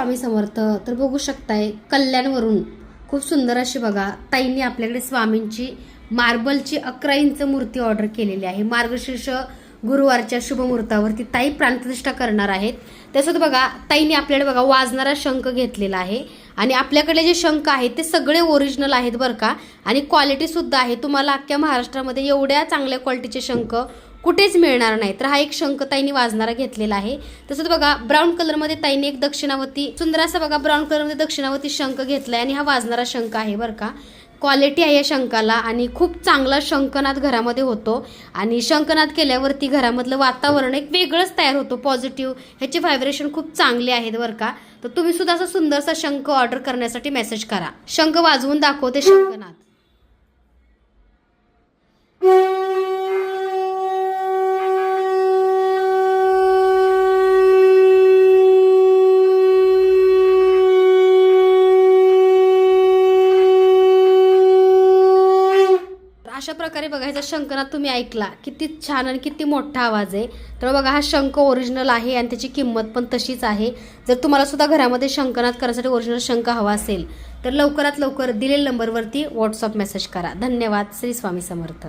स्वामी समर्थ तर बघू शकताय कल्याणवरून. खूप सुंदर अशी बघा ताईंनी आपल्याकडे स्वामींची मार्बलची अकरा इंच मूर्ती ऑर्डर केलेली आहे. मार्गशीर्ष गुरुवारच्या शुभमुहूर्तावरती ताई प्राणप्रतिष्ठा करणार आहेत. तसंच बघा ताईंनी आपल्याकडे बघा वाजणारा शंख घेतलेला आहे. आणि आपल्याकडे जे शंख आहेत ते सगळे ओरिजिनल आहेत बरं का. आणि क्वालिटीसुद्धा आहे. तुम्हाला अख्ख्या महाराष्ट्रामध्ये एवढ्या चांगल्या क्वालिटीचे शंख कुठेच मिळणार नाही. तर हा एक शंख ताईने वाजणारा घेतलेला आहे. तसंच बघा ब्राऊन कलरमध्ये ताईने एक दक्षिणावती सुंदर असा बघा ब्राऊन कलरमध्ये दक्षिणावती शंख घेतलाय आणि हा वाजणारा शंख आहे बरं का. क्वालिटी आहे या शंखाला आणि खूप चांगला शंखनाद घरामध्ये होतो. आणि शंखनाद केल्यावरती घरामधलं वातावरण एक वेगळंच तयार होतो पॉझिटिव्ह ह्याचे व्हायब्रेशन खूप चांगले आहेत बरं का. तर तुम्ही सुद्धा असा सुंदरसा शंख ऑर्डर करण्यासाठी मेसेज करा. शंख वाजवून दाखवते शंखनाद तर अशा प्रकारे बघायचा शंखनाद तुम्ही ऐकला किती छान आणि किती मोठा आवाज आहे. तर बघा हा शंख ओरिजिनल आहे आणि त्याची किंमत पण तशीच आहे. जर तुम्हाला सुद्धा घरामध्ये शंखनाद करण्यासाठी ओरिजिनल शंख हवा असेल तर लवकरात लवकर दिलेल्या नंबरवरती व्हॉट्सअप मेसेज करा. धन्यवाद. श्री स्वामी समर्थ.